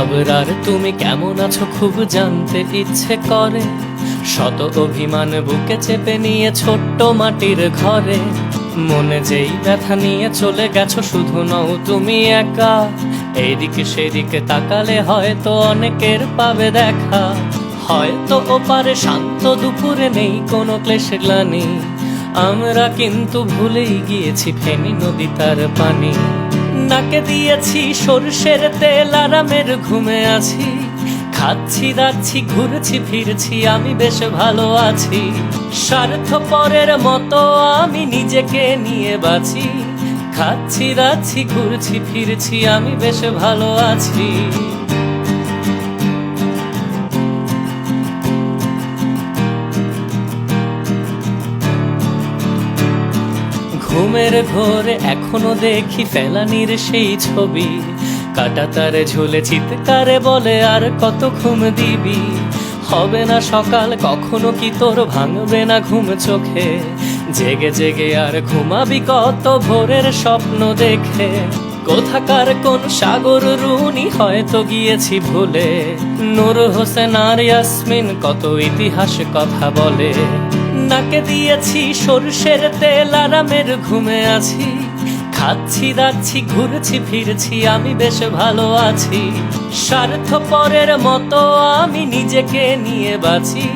আবরার, তুমি কেমন আছো খুব জানতে ইচ্ছে করে। শত অভিমান বুকে চেপে নিয়ে ছোট্ট মাটির ঘরে। মনে যেই ব্যথা নিয়ে চলে গেছো, শুধু নও তুমি একা। এইদিকে সেদিকে তাকালে হয়তো অনেকের পাবে দেখা। হয়তো ওপারে শান্ত দুপুরে নেই কোনো ক্লেশ গ্লানি। আমরা কিন্তু ভুলেই গিয়েছি ফেনী নদী তার পানি। নাকে দিয়েছি সর্ষের তেল, আরামের ঘুমে আছি। খাচ্ছি, দাচ্ছি, ঘুরছি, ফিরছি, আমি বেশ ভালো আছি। স্বার্থ পরের মতো আমি নিজেকে নিয়ে বাঁচি। খাচ্ছি, দাচ্ছি, ঘুরছি, ফিরছি, আমি বেশ ভালো আছি। ঘুমের ঘোরে এখনও দেখি ফেলানির সেই ছবি। কাটা তারে ঝুলে চিৎকারে বলে, আর কত ঘুম দিবি? হবে না সকাল, কখনো কি তোর ভাঙবে না ঘুম চোখে? জেগে জেগে আর ঘুমাবি কত ভোরের স্বপ্ন দেখে? কোথাকার কোন সাগর রুনি হয়তো গিয়েছি ভুলে? নূর হোসেন আর ইয়াসমিন কত ইতিহাস কথা বলে? নাকে দিয়েছি সর্ষের তেল, আরামের ঘুমে আছি। খাচ্ছি, দাচ্ছি, ঘুরছি, ফিরছি, আমি বেশ ভালো আছি। স্বার্থ পরের মতো আমি নিজেকে নিয়ে বাঁচি।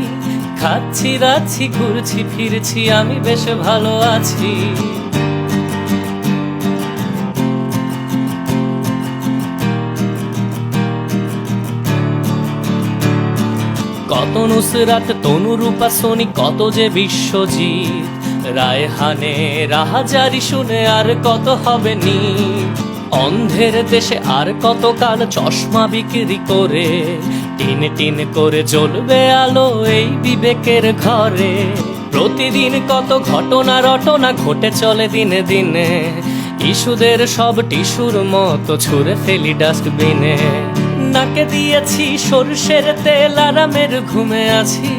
খাচ্ছি, দাচ্ছি, ঘুরছি, ফিরছি, আমি বেশ ভালো আছি। কত নুসরাত তনুরূপা সোনি, কত যে বিশ্বজিৎ। রায়হানে রাহাজারি শুনে আর কত হবে নি অন্ধের দেশে আর কত কাল চশমা বিক্রি করে, টিন টিন করে জ্বলবে আলো এই বিবেকের ঘরে। প্রতিদিন কত ঘটনা রটনা ঘটে চলে দিনে দিনে, ইস্যুদের সব টিস্যুর মতো ছুঁড়ে ফেলি ডাস্টবিনে। নাকে দিয়েছি সর্ষের তেল, আরামের ঘুমে আছি।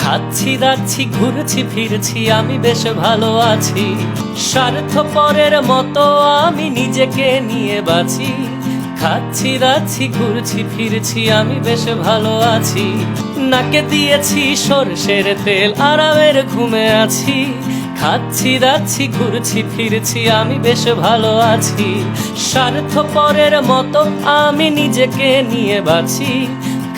খাচ্ছি, দাচ্ছি, ঘুরছি, ফিরছি, আমি বেশ ভালো আছি। স্বার্থ পরের মতো আমি নিজেকে নিয়ে বাঁচি। খাচ্ছি, দাচ্ছি, ঘুরছি, ফিরছি, আমি বেশ ভালো আছি। নাকে দিয়েছি সর্ষের তেল, আরামের ঘুমে আছি। খাচ্ছি, দাচ্ছি, ঘুরছি, ফিরছি, আমি বেশ ভালো আছি। স্বার্থ পরের মতো আমি নিজেকে নিয়ে বাঁচি।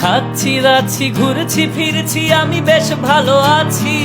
খাচ্ছি, দাচ্ছি, ঘুরছি, ফিরছি, আমি বেশ ভালো আছি।